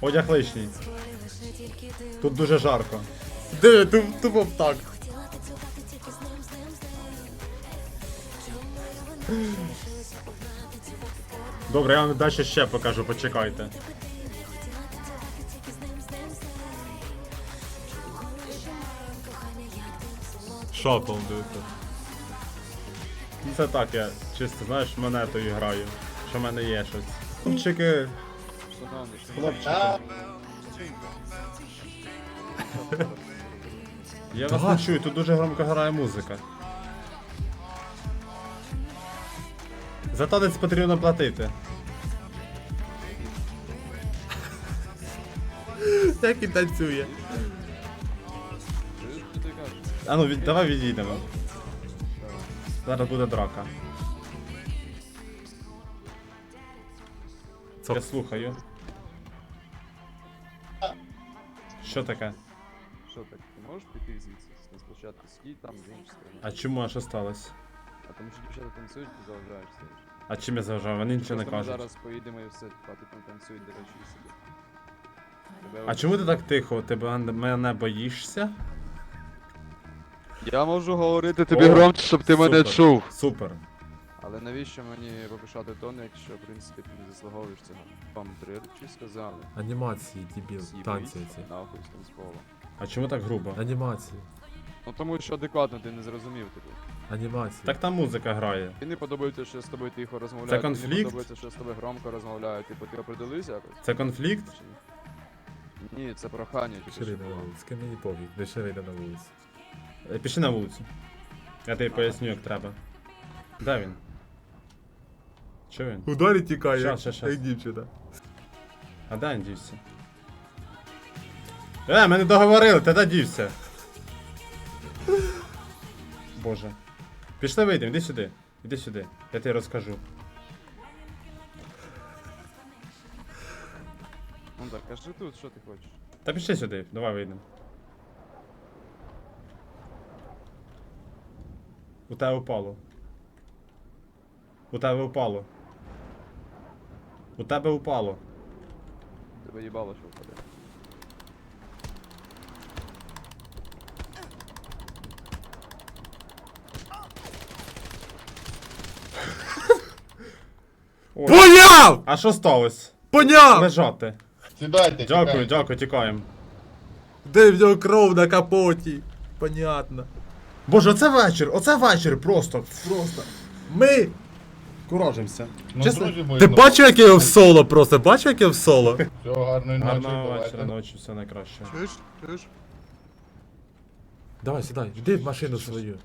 Одяг лишній. Тут дуже жарко. Диви, туп- тупо так. Добре, я вам далі ще покажу, почекайте. Шатл, дивіться. Це так, я чисто, знаєш, монетою граю. Що в мене є щось. Хлопчики. Хлопчики. Я вас не чую, тут дуже громко грає музика. За танець потрібно платити. Як він танцює. А ну від, давай відійдемо. Зараз буде драка. Я слухаю. Що таке? Що так, ти можеш піти звідси? На спочатку стій там, з іншої сторони. А чому а що сталося? А тому що дівчата танцюють, ти заважаєш стоїш. А чим я заважав? Вони нічого не кажуть. зараз поїдемо і все, а ти там танцюють, до речі, собі. Тебе А чому ти так тихо? Ти б- мене боїшся? Я можу говорити тобі громче, щоб ти Супер. чув. Супер. Але навіщо мені повишати тон, якщо, в принципі, ти не заслуговуєш цього? Вам три речі сказали. Анімації, дебіл, З'їбись танці ці. Нахуй з танцпола. А чому так грубо? Анімації. Ну тому що адекватно ти не зрозумів, типу. Анімації. Так там музика грає. Тобі не подобається, що з тобою тихо розмовляю. Це конфлікт? не подобається, що з тобою громко розмовляю. Типу, ти определився якось? Це конфлікт? Чи ні? Ні, це прохання, тільки Шири що на було. вулиці. З мені пофіг, де шири йде на вулиці. Е, Пішли на вулицю. Я тобі поясню, як треба. Де він? Чо він? Ударі тікає, Щас, щас, щас. як дівчина. А він дівся? Е, ми не договорили, ти де дівся? Боже. Пішли вийдемо, іди сюди. Іди сюди. Я тобі розкажу. Ну кажи тут, що ти хочеш. Та пішли сюди, давай вийдемо. У тебе упало. У тебе упало. У тебе упало. Тебе їбало, що впаде. Ой. Поняв! А що сталося? Поняв! Лежати. Сідайте, Дякую, тікайте. дякую, тікаємо. Де в нього кров на капоті? Понятно. Боже, оце вечір, оце вечір просто. Просто. Ми! Куражимося. Ну, Чесно, друзі мої, Ти ну, бачив, як я його в соло просто? Бачив, як я в соло? Всього гарної ночі, Гарного вечора, ночі, все найкраще. Чуєш? Чуєш? Давай, сідай, йди в машину свою.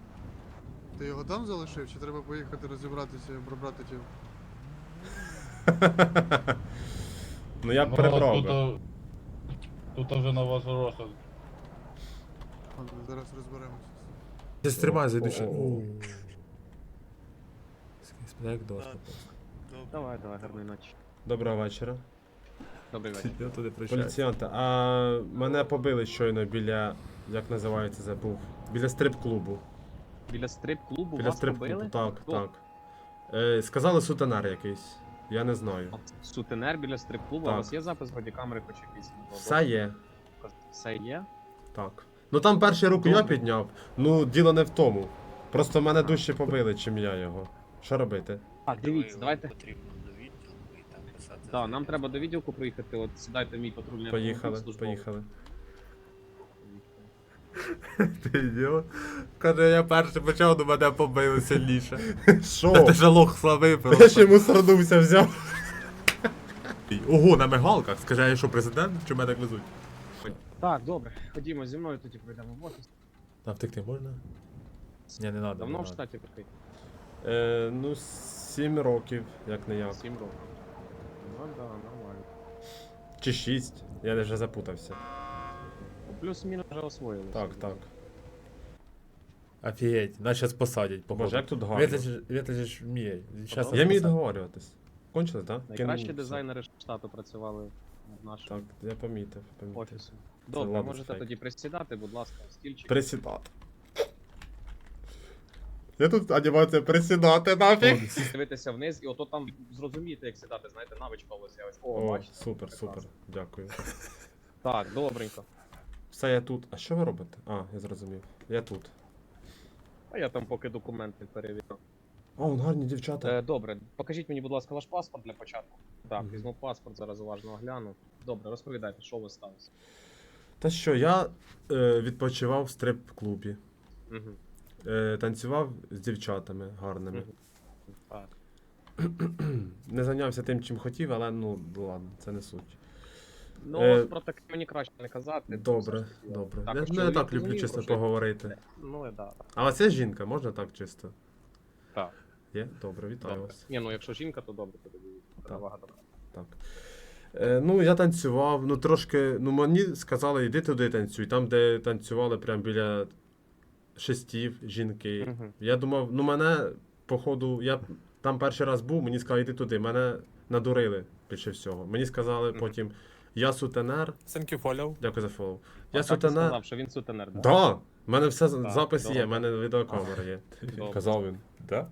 Ти його там залишив, чи треба поїхати розібратися і пробрати тіло? Ну я б Ну, перебрав тут, би. о, тут вже на вас розгляд. Ладно, зараз розберемося. Ти стримай, зайду ще. О-о-о. Як дошка. Давай, давай, гарної ночі. Доброго вечора. Добрий вечір. Я туди. Поліціянта, а мене побили щойно біля. Як називається забув? Біля стрип-клубу. Біля стрип-клубу Біля вас стрип-клубу, побили? так, Хто? так. Е, сказали сутенер якийсь. Я не знаю. Сутенер біля стрип-клубу, а Так. у вас є запис бодікамери хоч якийсь? Все є. Все є? Так. Ну там перший руку я Добре. підняв. Ну, діло не в тому. Просто мене дужче побили, чим я його. Що робити? А, дивіться, давайте. Потрібно до відділку і там писати. Так, нам треба до відділку приїхати, от сідайте в мій патрульний Поїхали, поїхали. Ти ідіот. Каже, я перший почав, до мене побили сильніше. Та Що? ти же лох слабий Я просто. ще мусорнувся взяв. Ого, на мигалках. Скажи, я що, президент? Чи мене так везуть? Так, добре, ходімо зі мною, тоді пройдемо в офіс. А втекти можна? Ні, не треба. Давно в штаті такий? Е, ну, сім років, як не як. Сім років. Ну да, нормально. Чи шість. Я вже запутався. Ну, Плюс-мінус вже освоїли. Так, так. Офігеть, нас зараз посадять, походу. Боже, як тут гарно. Вітя ж- вміє. Щас Я вмію договорюватись. Кончили, так? Найкращі дизайнери штату працювали в нашому Так, я помітив, помітив. офісі. Добре, ладно, можете фейк. тоді присідати, будь ласка, стільчик. Присідати. Я тут анімація присідати нафіг. Дивитися вниз, і ото там зрозумієте, як сідати, знаєте, навичка вас з'явиться. О, О, бачите? супер, Прекрасно. супер. Дякую. Так, добренько. Все, я тут. А що ви робите? А, я зрозумів. Я тут. А я там поки документи перевірю. О, вон гарні дівчата. Е, добре, покажіть мені, будь ласка, ваш паспорт для початку. Так, Мгм. візьму паспорт, зараз уважно огляну. Добре, розповідайте, що у вас сталося. Та що, я е, відпочивав в стрип-клубі. Угу. Е, танцював з дівчатами гарними. Так. Не зайнявся тим, чим хотів, але ну ладно, це не суть. Ну, Е, про таке мені краще не казати. Добре, все добре. Я, ну, я так люблю чисто поговорити. Ну, да. А це жінка, можна так чисто? Так. Є? Добре, вітаю Добре. вас. Ні, ну якщо жінка, то добре, то тоді перевага добра. Так. Е, ну, я танцював, ну трошки. Ну, мені сказали, йди туди танцюй. Там, де танцювали прямо біля шестів жінки. Мгм. Я думав, ну мене, походу, я там перший раз був, мені сказали, йди туди. Мене надурили більше всього. Мені сказали Мгм. потім, я сутенер. Thank you, follow. Дякую за фоллоу. А Я так і сказав, що він сутенер, да? Да! У мене все Так, запис є, добре. в мене відеокамера є. Добре. Казав він. Да?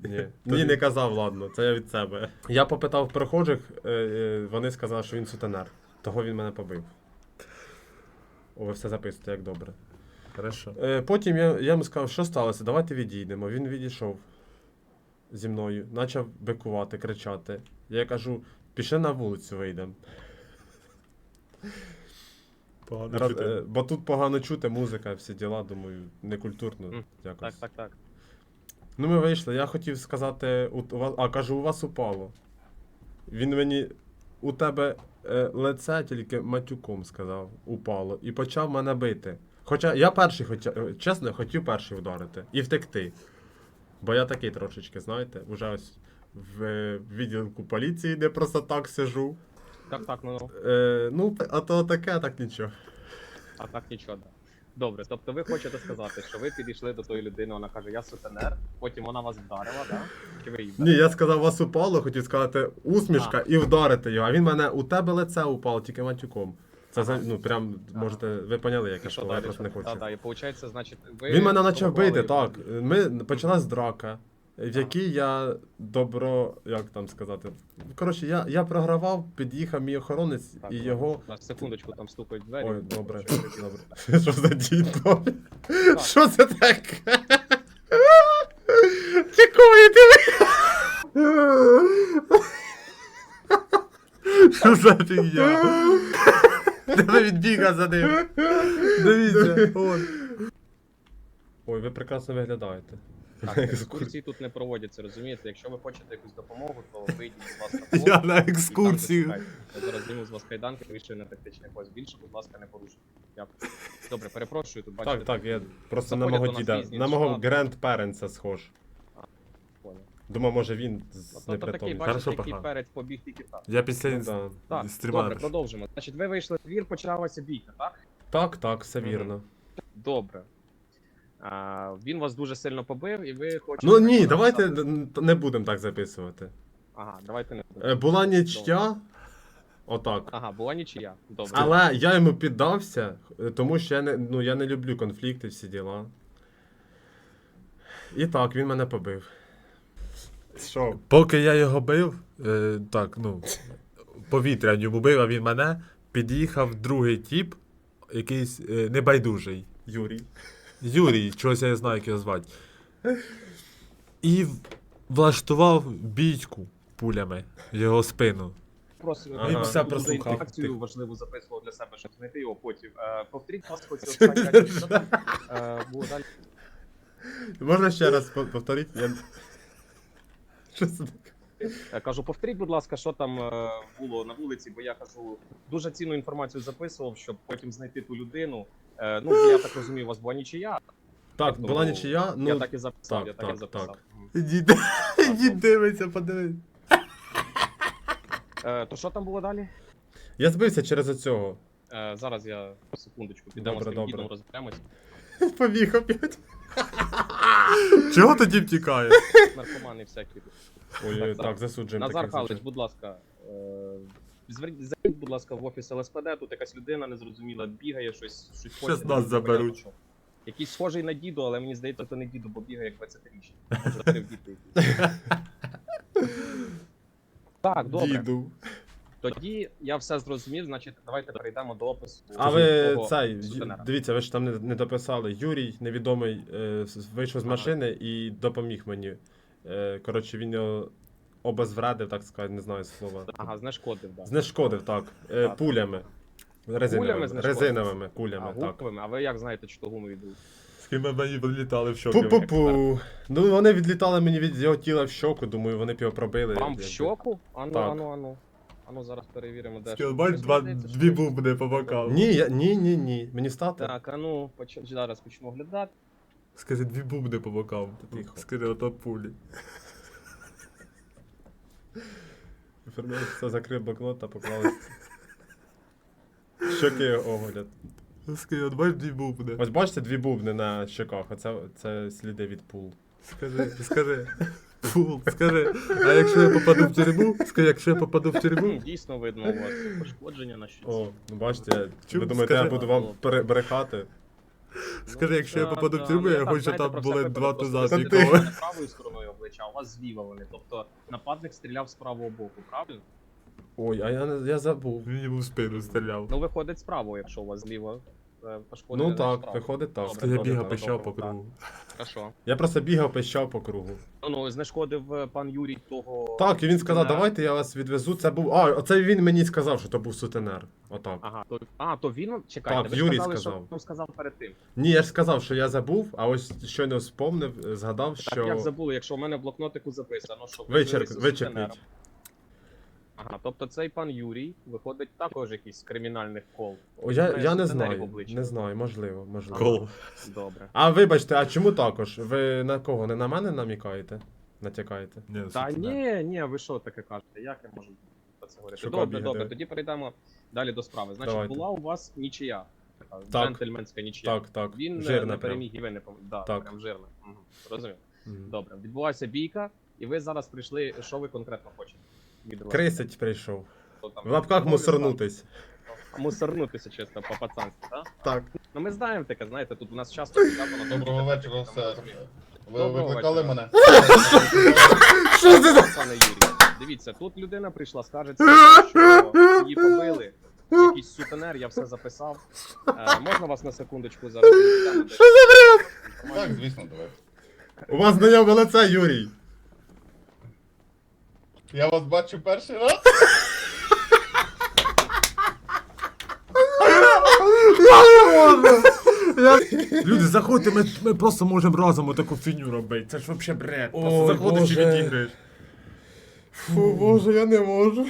Ні. Ні, не казав, ладно, це я від себе. Я попитав прохожих, е, е, вони сказали, що він сутенер. Того він мене побив. О, ви все записуєте, як добре. Хорошо. Е, потім я, я йому сказав, що сталося, давайте відійдемо. Він відійшов зі мною, почав бикувати, кричати. Я кажу, пішли на вулицю вийдемо. Погано Раз, чути. е, бо тут погано чути, музика, всі діла, думаю, некультурно Мгм. якось. Так, так, так. Ну, ми вийшли, я хотів сказати, у, у вас, а кажу, у вас упало. Він мені у тебе е, лице тільки матюком сказав, упало, і почав мене бити. Хоча я перший, хоча, е, чесно, хотів перший вдарити і втекти. Бо я такий трошечки, знаєте, вже ось в е, відділку поліції, де просто так сижу. Так, так, ну, ну. Е, ну, а то таке, а так нічого. а так нічого, да. Добре, тобто ви хочете сказати, що ви підійшли до тої людини, вона каже, я сутенер, потім вона вас вдарила, да? Чи ви її Ні, я сказав, вас упало, хотів сказати усмішка і вдарити його. А він мене у тебе лице упало, тільки матюком. Це за- ну прям можете, ви поняли, як я що я просто не хочу. Да, да, і виходить, значить, ви... Він мене почав бити, спробували- так. Ми почалась драка, в якій я добро, як там сказати. Коротше, я, я програвав, під'їхав мій охоронець Так, і ладно. його. На секундочку там стукають двері. Ой, добре, добре. Що за дідо? Що це таке? Тікує диви! Що за фігня? Де він біга за ним? Дивіться, он. Ой, ви прекрасно виглядаєте. Так, екскурсії тут не проводяться, розумієте? Якщо ви хочете якусь допомогу, то вийдіть, будь ласка, в Я на і там екскурсію. зачекайте. Я зараз зніму з вас кайданки, вирішую на тактичний пост. Більше, будь ласка, не порушуйте. Дякую. Добре, перепрошую, тут бачите. Так, так, я просто на Заходять мого до нас діда, різні на мого члени. гранд-паренса схож. Думав, може він з то такий, непритомним. бачите, Хорошо, який пахан. перець побіг тільки так. Я після Ну, да. Так, стріма добре, продовжимо. Значить, ви вийшли в двір, почалася бійка, так? Так, так, все Мгм. вірно. Добре. А, він вас дуже сильно побив, і ви хочете. Ну ні, давайте написати- н- не будемо так записувати. Ага, давайте не Е, будемо. Була нічия. Отак. Ага, була нічия. Добре. Але я йому піддався, е, тому що я не, ну, я не люблю конфлікти, всі діла. І так, він мене побив. Що? Поки я його бив, е, так, ну, повітря йому бив, а він мене, під'їхав другий тіп, якийсь е, небайдужий. Юрій. Юрій, чогось я не знаю, як його звати. І влаштував бійку пулями в його спину. Просто Ага. він все прослухав. інформацію важливу записував для себе, щоб знайти його потім. Е, повторіть, будь ласка, ці останні речі, що там е, було далі. Можна ще раз повторити? Я... Що це таке? Я кажу, повторіть, будь ласка, що там е, було на вулиці, бо я кажу, дуже цінну інформацію записував, щоб потім знайти ту людину. Е, ну, я так розумію, у вас була нічия. Так, тому була нічия, ну. я так і записав, так, я так, так, і записав. так. Ідіть, ідіть дивиться, подивись. Е, то що там було далі? Я збився через оцього. Е, зараз я секундочку підемо Добре, з тим добре. дідом розберемось. Побіг опять. Чого тоді втікає? Наркомани всякі. Ой, Так, засуджуємо. Назар таких Халич, будь ласка, е, зверніть, зайдіть, будь ласка, в офіс ЛСПД, тут якась людина незрозуміла, бігає, щось, щось Щас хоче, нас заберуть. що. Якийсь схожий на діду, але мені здається, то не діду, бо бігає як 20-річний. Може, це в діти якісь. Так, добре. Діду. Тоді я все зрозумів, значить, давайте перейдемо до опису. А ви того цей, сутенера. дивіться, ви ж там не, не дописали. Юрій, невідомий, е, вийшов з машини і допоміг мені. Е, коротше, він його обезвредив, так сказати, не знаю слова. Ага, знешкодив, да. Знешкодив, так. Е, Так. пулями. Резиновими, знешкодив? резиновими А, кулями, так. гумковими, а ви як знаєте, що то гумові були? З ким мені відлітали в щоки. Пу-пу-пу. Ну вони відлітали мені від його тіла в щоку, думаю, вони б його пробили. Вам в якби. щоку? Ану, Так. ану, ану. Ану, зараз перевіримо, де. Скіл, бач, два, дві бубни по бокалу. Ні, я, ні, ні, ні. Мені стати? Так, а ну, поч... зараз почну оглядати. Скажи, дві бубни по бокалу. Тихо. Скажи, ото пулі. Все закрив блокнот та поклали. Щоки оголять. Скажи, от бач дві бубни. Ось бачите дві бубни на щоках, оце це сліди від пул. Скажи, скажи. Пул, скажи. А якщо я попаду в тюрму? Скажи, якщо я попаду в тюрму? Дійсно видно у вас пошкодження на щось. О, ну бачите, я- Чув, ви думаєте, я скажи. буду вам пере- брехати? Скажи, якщо я попаду в тюрму, ну, я хочу, щоб там були два туза просто ти- стріляли не правою стороною обличчя, а у вас зліва вони. Тобто нападник стріляв з правого боку, правильно? Ой, а я, не- я забув. Він йому в спину стріляв. Ну виходить справа, якщо у вас зліва е, пошкодження. Ну так, справа. виходить так. Добре, я добре, бігав, добре, пищав добре, по кругу. Хорошо. Я просто бігав, пищав по кругу. Ну, ну, знешкодив е, пан Юрій того. Так, і він сказав, сутенера. давайте я вас відвезу. Це був. А, оце він мені сказав, що то був сутенер. Отак. Ага, то, а, то він вам- чекайте, Так, ви ж Юрій сказали, сказав. що він сказав перед тим. Ні, я ж сказав, що я забув, а ось щойно вспомнив, згадав, Так як що. забули, якщо в мене в блокнотику записано, що ви Вичерк, з вичеркніть. Ага, тобто цей пан Юрій виходить також якийсь з кримінальних кол. О, я, я не знаю. Не знаю, можливо, можливо. Кол. Добре. А вибачте, а чому також? Ви на кого? Не на мене намікаєте? Натякаєте? Ні, Та ні, ні, ви що таке кажете? Як я можу про це говорити? Шукав Добре, бігати. добре, тоді перейдемо далі до справи. Значить, Давайте. була у вас нічия. Така Так. Джентльменська нічия. Так, так. Він Жирна не прям. переміг і ви не пом... да, Так. прям жирна. Угу. Розумів. Мгм. Добре, відбулася бійка, і ви зараз прийшли. Що ви конкретно хочете? Від вас? Крисить прийшов. Хто там? В лапках мусорнутись. Мусорнутися чисто по-пацанськи, так? Так. Ну ми знаємо таке, знаєте, тут у нас часто сказано. Доброго вечора, все. Ви Доброго викликали вечора. мене? Що це? за- Пане Юрій, дивіться, тут людина прийшла, скажеться, що її побили. Якийсь сутенер, я все записав. Е, можна вас на секундочку зараз? Що за Так, звісно, давай. У вас знайоме лице, Юрій. Я вас бачу перший раз. Люди, заходьте, ми, ми просто можемо разом таку фіню робити. Це ж взагалі бред. Просто Ой, заходиш і Боже. відіграєш. Фу, боже, я не можу.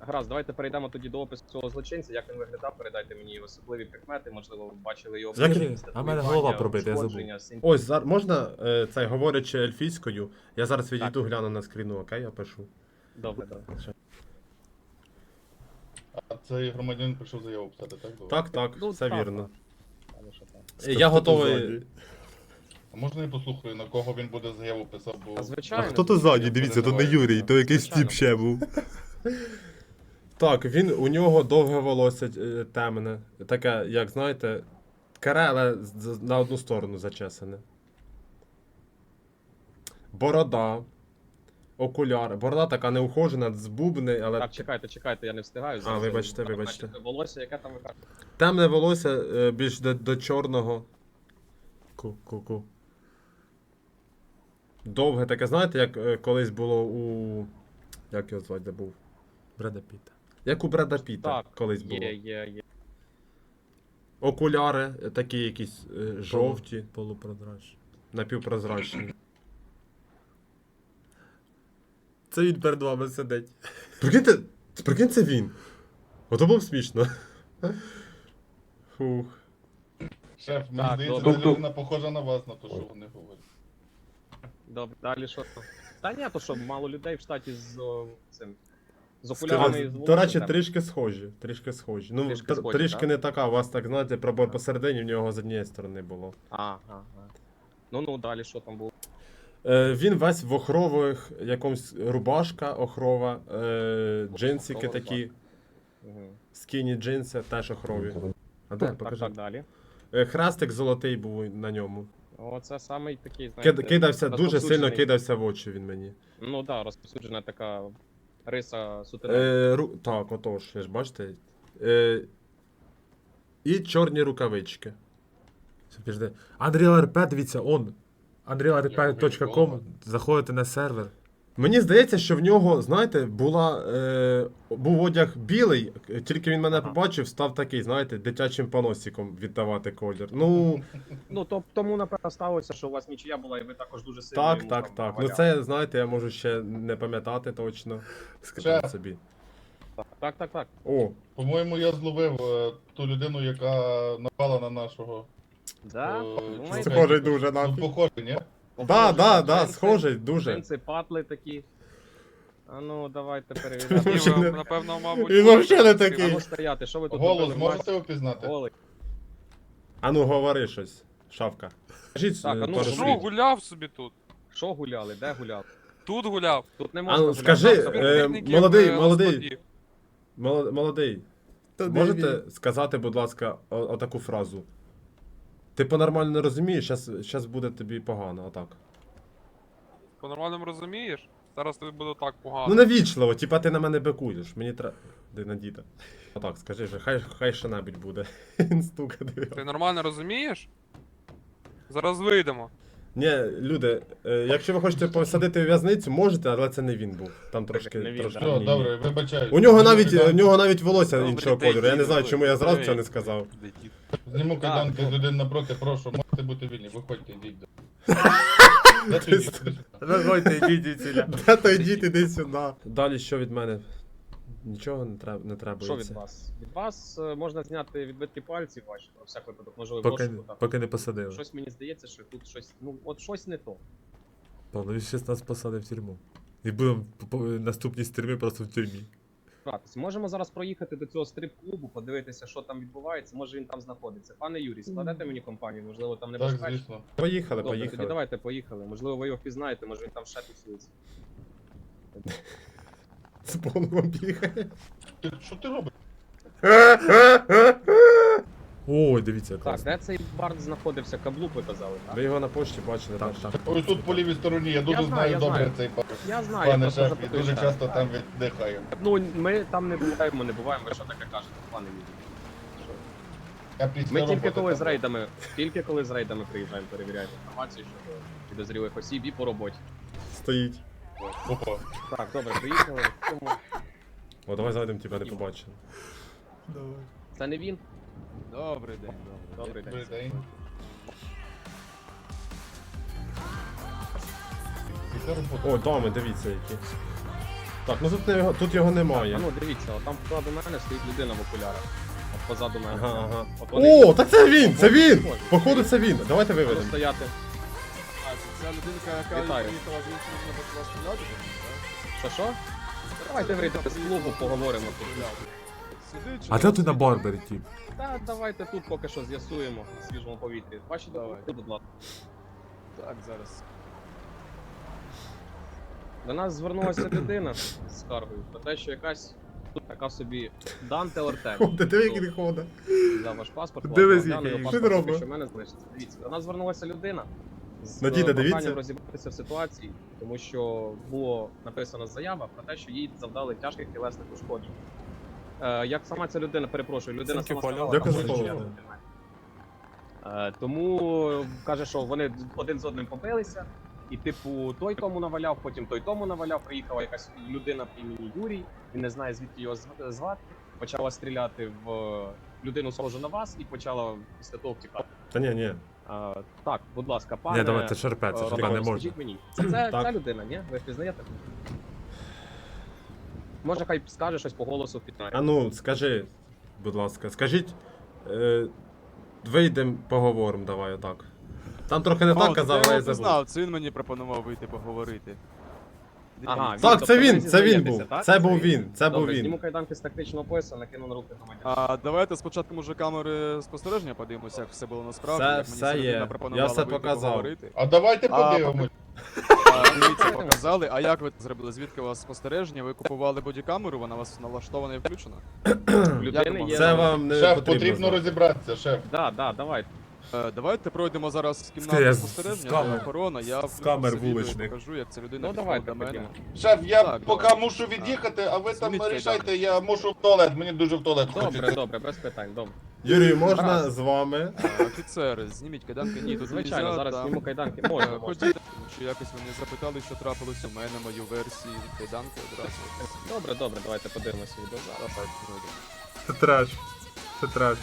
Гаразд, давайте перейдемо тоді до опису цього злочинця. Як він виглядав, передайте мені особливі прикмети, можливо, ви бачили його Як- обличчя, А в мене голова пробита, я забув. ушкодження, син- Ось, зар... можна е, цей, говорячи ельфійською, я зараз відійду, гляну на скріну, окей, я пишу. Добре, добре. А цей громадянин прийшов заяву писати, так? було? Так, так, Ну, все так, вірно. Але що Я готовий. А можна я послухаю, на кого він буде заяву писав, бо... А звичайно. А хто то ззаді? Дивіться, то не Юрій, то якийсь Звичайно. тіп ще був. Так, він у нього довге волосся е, темне. Таке, як знаєте, каре, але з- з- на одну сторону зачесане. Борода. Окуляри. Борода така неухожена, з бубни, але Так, чекайте, чекайте, я не встигаю. А, вибачте, вибачте. Волосся, яке там ви кажете? темне волосся е, більш до, до чорного. Ку-ку-ку. Довге таке, знаєте, як е, колись було у. Як його звати забув? Бреда Піта. Як у Бреда Піта Так, колись було. Є, є, є. Окуляри такі якісь е, жовті, Полупрозрачний. напівпрозрачні. Це він перед вами сидить. Прикиньте, прикинь, це він. Ото було б смішно. Фух. Шеф, мені Так, здається, добре. людина похожа на вас, на те, що вони говорять. Добре, далі що там? Та ні, то що, мало людей в штаті з о, цим. З окулярами і з до волоссям речі, там. трішки схожі. Трішки схожі. Ну, Трішки тр- схожі, трішки так? не така. У вас так, знаєте, пробор посередині, в нього з однієї сторони було. Ага, ага. Ну ну далі що там було? Е, він весь в охрових, якомусь рубашка охрова, е, джинсики такі, скіні джинси, теж охрові. А де, Так, покажи. так, далі. Е, Хрестик золотий був на ньому. Оце самий такий, Кид, знаєте, кидався, дуже сильно розповсюджений. кидався в очі він мені. Ну так, да, розповсюджена така риса сутенер. Е, ру... Так, отож, ви ж бачите. Е, і чорні рукавички. Все, підожди. Unreal RP, дивіться, он. UnrealRP.com, заходите на сервер. Mені здається, що в нього, знаєте, була, е, був одяг білий, тільки він мене побачив, став такий, знаєте, дитячим поносиком віддавати колір. Ну, Ну, то, тому, напевно, сталося, що у вас нічия була, і ви також дуже сильно. так, йому так, там так. Ну наваляли. це, знаєте, я можу ще не пам'ятати точно. Шеф. собі. Так, так, так. О, По-моєму, я зловив е, ту людину, яка напала на нашого. Да? Е, Думаєте? Схожий дуже на. Ну, похожий, ні? Да, да, да, джинси- схожий, дуже. Джинси, патли такі. А ну, давайте перевіряти. вообще не- напевно, мабуть. Він вообще не такий. Ну стояти, що ви тут Голос робили? можете впізнати? Голий. А ну говори щось, шавка. Кажіть, Так, е, а ну, пару що гуляв собі тут? Що гуляли? Де гуляли? Тут гуляв. Тут не А можна ну гуляти. скажи, е, Співробітників, молодий, е, молодий. Молодий, можете сказати, будь ласка, о- отаку фразу? Ти по-нормально не розумієш, щас, щас буде тобі погано, отак. По-нормальному розумієш? Зараз тобі буде так погано. Ну навічливо, типа ти на мене бекуєш, мені треба. Де на діда. Отак, скажи вже, хай, хай що-небудь буде. Він Ти нормально розумієш? Зараз вийдемо. Ні, люди, е, якщо ви хочете посадити в в'язницю, можете, але це не він був. Там трошки. Не він, трошки да. Все, ні, добре, вибачаю. У нього навіть, у нього навіть волосся Добрий іншого день, кольору. Я не знаю, чому я зразу цього не сказав. Зніму Так, кайданки добре. з людини напроти, прошу, можете бути вільні, виходьте, йдіть. Де ти йдіть? Звідсіля. Та то йдіть, іди сюди. Далі що від мене? Нічого не треба не треба. Що від вас? Від вас е, можна зняти відбитки пальців ваші, про всяк випадок, можливо, Поки, так. поки не посадили. Щось мені здається, що тут щось, ну, от щось не то. Павло, він щас нас посадив в тюрму. І будемо по- по- наступні стріми просто в тюрмі. Можемо зараз проїхати до цього стрип-клубу, подивитися, що там відбувається, може він там знаходиться. Пане Юрій, складете мені компанію, можливо, там Так, небезпечно. звісно. Поїхали, Добре, тоді поїхали. давайте поїхали. Можливо, ви його впізнаєте, може він там ще тусується. З Бонгом бігає. Ти, що ти робиш? Ой, дивіться, Так, класно. де цей бард знаходився? Каблук ви казали, так? Ви його на пошті бачили, Так, так? так. Ось тут по лівій стороні, я дуже знаю, знаю я добре знаю. цей бар. Я знаю, я Пане просто шеф, і запитую. дуже так. часто там віддихаю. Ну, ми там не буваємо, не буваємо, ви що таке кажете, пане? Я після Ми тільки коли там з рейдами, тільки коли з рейдами приїжджаємо, перевіряємо інформацію щодо підозрілих осіб і по роботі. Стоїть. Опа. Так, добре, приїхали. О, давай зайдемо, тебе не побачили. Це не він? Добрий день, Добрий добрий. Добрий день. день. О, дами, дивіться які. Так, ну тут, не його, тут його А немає. ну дивіться, там позаду мене стоїть людина в окулярах. От позаду мене. Ага, ага. От вони О, так це він! Це він! Походу це він. Давайте виведемо. стояти. Ця людинка, яка Вітаю. приїхала з іншим, почала стріляти, Що що? Давайте вийдемо з клубу, поговоримо тут. Сюди чи А де ти на барбері, тіп? Та давайте тут поки що з'ясуємо на свіжому повітрі. Ваші Давай. документи, будь ласка. Так, зараз. До нас звернулася людина з скаргою про те, що якась тут така собі Данте Ортега. Ходить, диви, як він ходить. За ваш паспорт, Дивись, ладно, який. його Що паспорт ти поки робиш? що в мене залишиться. Дивіться, до нас звернулася людина з На діда е, проханням дивіться. розібратися в ситуації, тому що було написана заява про те, що їй завдали тяжких тілесних ушкоджень. Е, як сама ця людина, перепрошую, людина сама сказала, Дякую там за один Е, Тому каже, що вони один з одним побилися, і, типу, той тому наваляв, потім той тому наваляв. Приїхала якась людина по імені Юрій, він не знає звідки його зв- звати. Почала стріляти в людину схожу на вас і почала після того втікати. Та ні, ні. А, так, будь ласка, пане. Ні, давай, це шарпе, це шарпе не можна. скажіть мені, це, це Так. ця людина, ні? Ви впізнаєте? Може, хай скаже щось по голосу впізнає. А ну, скажи, будь ласка, скажіть. Е, вийдемо, поговоримо, давай отак. Там трохи не так казав, але я забув. знав, це він мені пропонував вийти поговорити. Ага, Так, Тобто це ви він, це він зізнаєтеся, був. так? Це був він, це був Добре, зніму він. кайданки з тактичного пояса, накину на руки громадян. А давайте спочатку може камери спостереження подивимося, як все було насправді. Все- як мені все ця людина є. пропонувала Я все вийти показав. поговорити. А давайте А, подивимось. А, дивіться, показали. А як ви це зробили? Звідки у вас спостереження? Ви купували бодікамеру, вона у вас налаштована і включена? Людини думав, є. Це вам не Шеф, потрібно. потрібно знати. розібратися, шеф. Да, да, давай. Е, Давайте пройдемо зараз з Скажи, з- спостереження, де охорона, я з включу камер це відео вуличних. покажу, як ця людина Ну підходить давайте до мене. ходімо. Шеф, я Так, поки давай. мушу від'їхати, а ви там Зніміть рішайте, я мушу в туалет, мені дуже в туалет Добре, хочеться. добре, без питань, добре. Юрій, можна Гаразд. з вами? Е, Офіцери, зніміть кайданки, ні, тут Звичайно, нельзя, зараз там. зніму кайданки. Е, Можна, можна. Ходіть, що якось вони запитали, що трапилось у мене, мою версію кайданки одразу. Добре, добре, давайте подивимося відео зараз. Давай. Це треш. Це треш.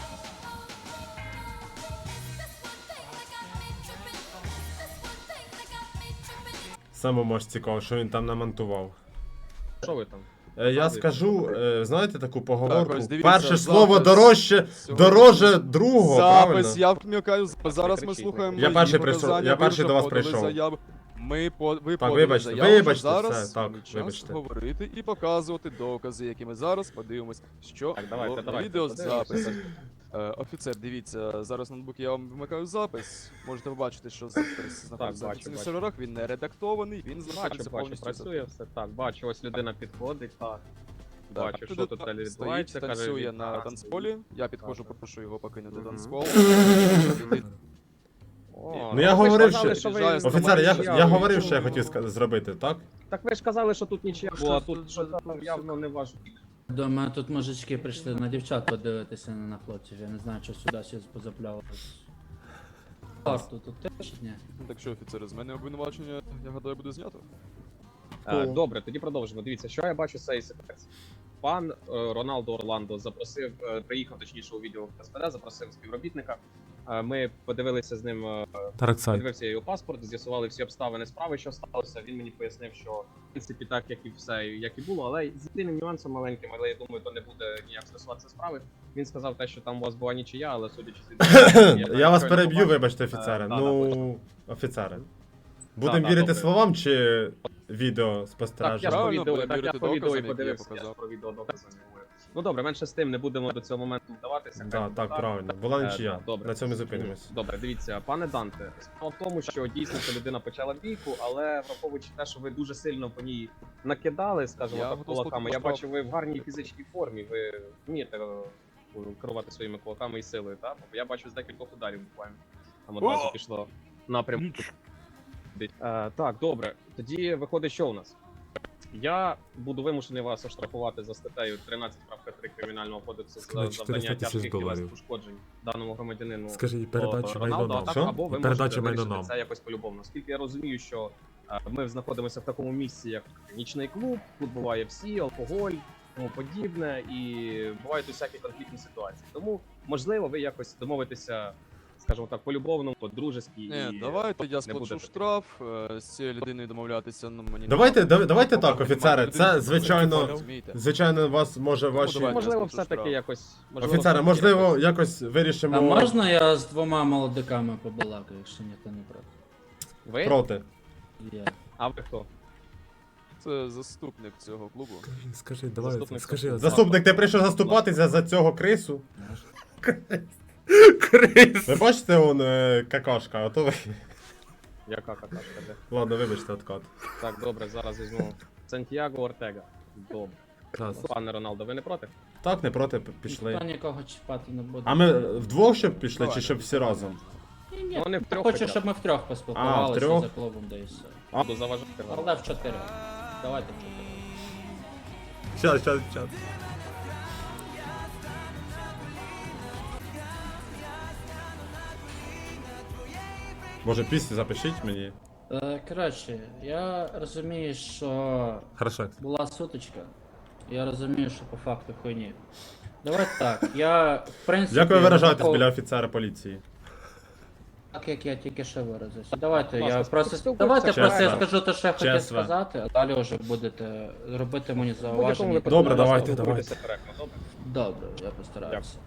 Самому ж цікаво, що він там намонтував. Що ви там? Е, Я скажу, е, знаєте таку поговорку? ось дивіться, Перше запис слово дорожче, Сьогодні- дороже другого, правильно? Запис, я вмикаю, зараз ми кричіть, слухаємо. Я перший прийшов, я перший до вас прийшов. заяву. Ми по, ви Так, подали вибачте, заяву, вибачте, зараз все, так, мій час вибачте. говорити і показувати докази, які ми зараз подивимось, що Так, давайте, було на давайте. відеозапис. Е, офіцер, дивіться, зараз на ноутбук я вам вмикаю запис. Можете побачити, що знаходиться бачу, на офіційних серверах, він не редактований, він Бачу, знаходиться бачу, повністю. працює все. Так, бачу, ось людина підходить, так. Бачу, що тут далі стоїть, відбувається. каже, танцює на танцполі. Я підходжу, прошу його покинути танцпол. О, Ну, я говорив, що- ви Офіцер, я, я говорив, що я хотів зробити, так? Так ви ж казали, що тут нічия була, тут явно не бік. До мене тут мужички прийшли на дівчат подивитися не на хлопців. Я не знаю, що сюди щось позапляли. Варту тут теж ні. Ну, Так що, офіцери, з мене обвинувачення, я гадаю, буде знято. Е, Добре, тоді продовжимо. Дивіться, що я бачу з цієї ситуації. Пан е, Роналдо Орландо запросив, е, приїхав точніше у відео в СПД, запросив співробітника. Е, Ми подивилися з ним, е, Тараксай. подивився його паспорт, з'ясували всі обставини справи, що сталося. Він мені пояснив, що в принципі так, як і все, як і було, але з єдиним нюансом маленьким, але я думаю, то не буде ніяк стосуватися справи. Він сказав те, що там у вас була нічия, але судячи з Я вас переб'ю, вибачте, офіцери. Е, Ну, офіцери. Будемо вірити словам чи відео спостереження? так, я по відео і подивився, про відео докази. Ну добре, менше з тим, не будемо до цього моменту вдаватися. Да, буде так, правильно. Була Е, нічия. добре. На цьому зупинимось. Добре, дивіться, пане Данте, справа в тому, що дійсно ця людина почала бійку, але враховуючи те, що ви дуже сильно по ній накидали, скажімо Я так, кулаками. Я бачу, ви в гарній фізичній формі, ви вмієте е, керувати своїми кулаками і силою, так? Я бачу з декількох ударів буквально. Там одразу пішло напрямку. Е, так, добре. Тоді виходить, що у нас? Я буду вимушений вас оштрафувати за статтею 13.3 Кримінального кодексу за Скажи, завдання тяжких тілесних доларів. ушкоджень даному громадянину о, передача майно Роналдо, а нам. так, Що? або ви І передача можете майно вирішити нам. це якось по-любому. Наскільки я розумію, що е, ми знаходимося в такому місці, як нічний клуб, тут буває всі, алкоголь, тому подібне, і бувають усякі конфліктні ситуації. Тому, можливо, ви якось домовитеся, скажімо так, по-любовному, по-дружески. Ні, і давайте я сплачу штраф, е, з цією людиною домовлятися, ну мені не Давайте, треба. давайте так, офіцери. Це, звичайно, розумієте. звичайно, вас може Ну, ваші. давайте. Можливо, я сплачу все-таки якось. можливо, Офіцери, все-таки можливо, якось- якось А вирішимо можна я з двома молодиками побалакаю, якщо ніхто не проти? Ви? проти. Я. А ви хто? Це заступник цього клубу. Скажи, давай, Заступник скажи. Заступник, ти прийшов заступатися за цього крису? Крис. Ви бачите, он е, какашка, ото ви. Яка какашка? де? Ладно, вибачте, откат. Так, добре, зараз візьму. Сантьяго Ортега. Добре. Пане Роналдо, ви не проти? Так, не проти, п- Ніхто пішли. нікого чіпати не буде. А ми вдвох щоб пішли, чи щоб всі разом? Ні, ні. Ну, вони втрьох Хочу, щоб ми втрьох поспілкувалися А, втрьох? за клубом, да і все. Буду заважати вам. Але в чотирьох. Давайте в чотирьох. Щас, щас, щас. Може пісню запишіть мені? Е, коротше, я розумію, що Хорошо. була сутичка. Я розумію, що по факту хуйні. Давайте так, я в принципі. Як ви виражаєтесь такого- біля офіцера поліції? Так як я тільки що виразився. Давайте Будь я ласка, просто спілкуйтеся. давайте Чесно. просто я скажу те, що я хотів Чесно. сказати, а далі вже будете робити мені зауваження. випадку, Добре, ласка, давайте, добре? Я постараюся.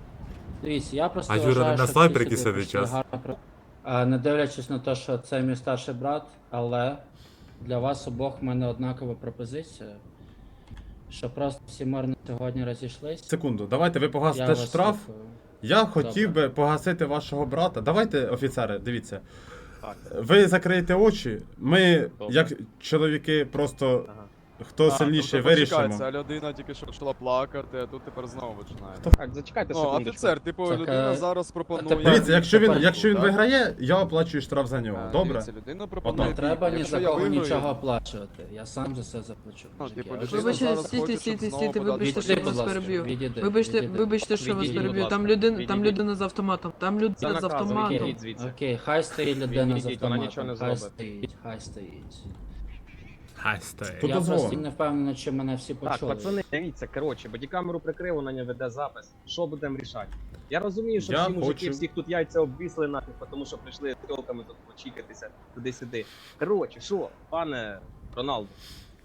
Дивіться, я просто А Юра вважаю, не на що всі сидить час? гарно про- не дивлячись на те, що це мій старший брат, але для вас обох в мене однакова пропозиція. Що просто всі мирно сьогодні розійшлись. Секунду, давайте ви Я погасите вас штраф. слухаю. Я хотів Добре. би погасити вашого брата. Давайте, офіцери, дивіться. Так. Ви закриєте очі. Ми, Добре. як чоловіки, просто Ага. Хто А, сильніший, тобто, вирішимо. Ця людина тільки що почала плакати, а тут тепер знову починає. Так, зачекайте Ну, секундочку. офіцер, типу, Так, людина е, зараз пропонує. тепер- Дивіться, якщо він, якщо він так? виграє, я оплачую штраф за нього. Е, Добре? Дивіться, людина пропонує. Не треба ні Якщо за я кого виграю- нічого оплачувати. Я сам за все заплачу. Ну, мужики. типу, Я людина Вибачте, зараз стійте, хоче, стійте, щоб стійте, знову вибачте, подати що я Відійди, вас будь ласка, переб'ю. відійди, Вибачте, відійди. вибачте, що вас будь переб'ю. ласка. Там людина, там людина з автоматом. Там людина з наказом, автоматом. Окей, хай стоїть людина з Відійдіть, вона нічого не автоматом. Хай зробить. стоїть, хай стоїть. Хай стоїть. Тут Я дозволено. просто не впевнений, чи мене всі Так, почули. пацани, дивіться, коротше, бодікамеру прикрив, вона не веде запис. Що будемо рішати? Я розумію, що Я всі мужики, хочу- всіх тут яйця обвісли нафіг, тому що прийшли з тілками тут почікатися туди-сюди. Коротше, що, пане Роналду,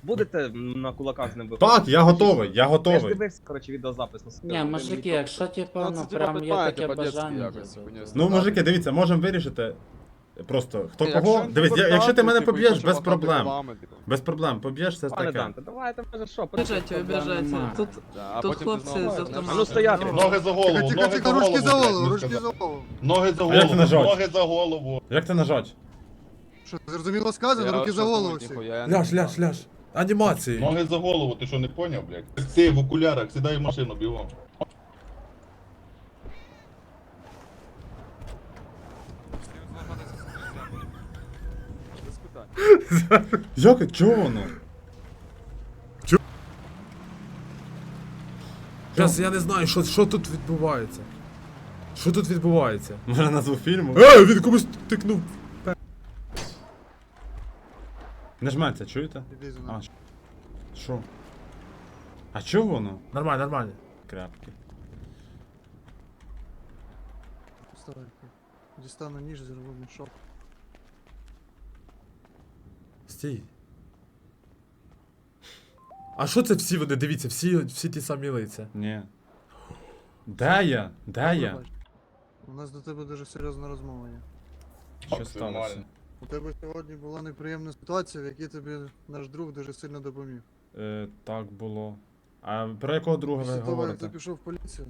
будете на кулаках з ним виходити? Так, я готовий, я Я ж готовий. дивився, коротше, відеозапис на. Ні, мужики, якщо типу, Ну, ну прям є таке бажання. то- то- Ну, мужики, дивіться, можемо вирішити. Просто хто Ні, кого. якщо Дивись, я- якщо ти мене типу, поб'єш, без проблем. типу. Без проблем, поб'єш, це Пане таке. Данте, давайте, може що, Обіжайте, обіжайте. Нормально. Тут, Да, тут хлопці з автоматом. А ну стояти. Ноги за голову, Тихо, тихо, ноги тихо, за ручки голову. за голову, ручки сказав. за голову. Ноги за А як ти голову, нажать? ноги за голову. Як ти нажать? Що, зрозуміло сказано, руки за голову всі. я не Ляж, ляж, ляж. Анімації. Ноги за голову, ти що не поняв, блядь? Ти в окулярах, сідай в машину, бігом. Без питань. Як? Чого воно? Зараз я не знаю, що, що тут відбувається. Що тут відбувається? Може назву фільму? Ей, він комусь тикнув. Не чуєте? А, що? А чого воно? Нормально, нормально. Крапки. Дістану ніж, зірву мішок. Стій. А що це всі вони, дивіться, всі, всі ті самі лиця. Ні. Де я? Де я? Пробач. У нас до тебе дуже серйозна розмова є. Що сталося? У тебе сьогодні була неприємна ситуація, в якій тобі наш друг дуже сильно допоміг. Е, так було. А про якого друга ви Після того, як ти говорите? пішов в поліцію,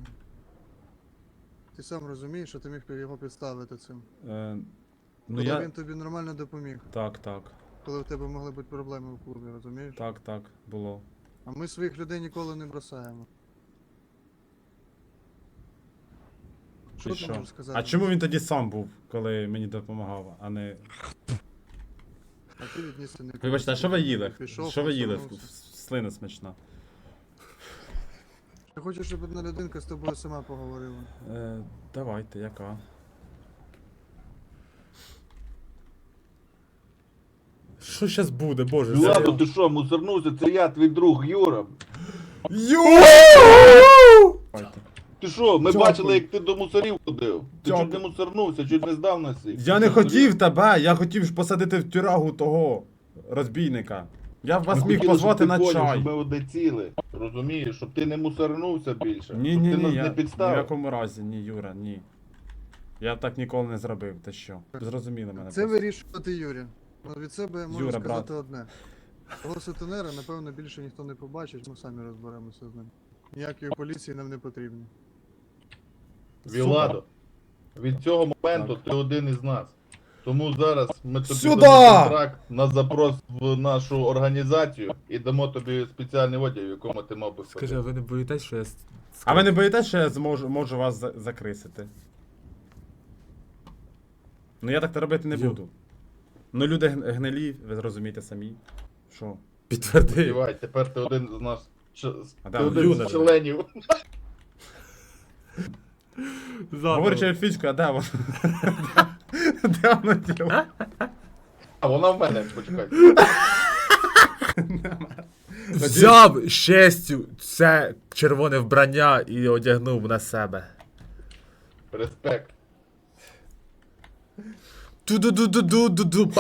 ти сам розумієш, що ти міг його підставити цим. Е, ну Коли я. він тобі нормально допоміг, Так, так. Коли в тебе могли бути проблеми в клубі, розумієш? Так, так, було. А ми своїх людей ніколи не бросаємо. Що ти можеш сказати? А чому він тоді сам був, коли мені допомагав, а не. А ти віднісся не Вибачте, а що ви їли? Пішов, Що ви їли? повернувся. Слина смачна. Я хочу, щоб одна людинка з тобою сама поговорила. Е, давайте, яка? Що зараз буде, боже? Ладно, ти що, мусорнувся, це я, твій друг Юра. Давайте. Ти що, ми Дякую. бачили, як ти до мусорів ходив. Ти Дякую. чуть не мусорнувся, чуть не здав нас всіх. Я не хотів тебе, я хотів ж посадити в тюрягу того розбійника. Я б вас Ми міг хотіли, позвати щоб на ти поняв, чай. Щоб ми одне розумієш, щоб ти не мусорнувся більше. Ні, щоб ні, ти ні, нас я не ні в підставив. якому разі, ні, Юра, ні. Я б так ніколи не зробив, ти що? Зрозуміли мене. Це просто. вирішувати Юрі. Ну, від себе я можу Юра, сказати брат. одне. Того сутенера, напевно, більше ніхто не побачить, ми самі розберемося з ним. Ніякої поліції нам не потрібно. Віладо, від цього моменту ти один із нас. Тому зараз ми тобі Сюда! дамо контракт на запрос в нашу організацію і дамо тобі спеціальний одяг, в якому ти мав би Скажи, ходити. а ви не боїтесь, що я... с- А ви не боїтесь, що я зможу можу вас за- закрисити? Ну я так то робити не Ю. буду. Ну люди гн- гнилі, ви зрозумієте самі. Що? Підтверди. Сподівай, тепер ти один з нас. ч- А Ти да, один Юна з членів. Говорячи фічку, а де воно? Де воно діло? А вона в мене, почекай. Взяв з це червоне вбрання і одягнув на себе. Респект. Ту-ду-ду-ду-ду-ду-ду.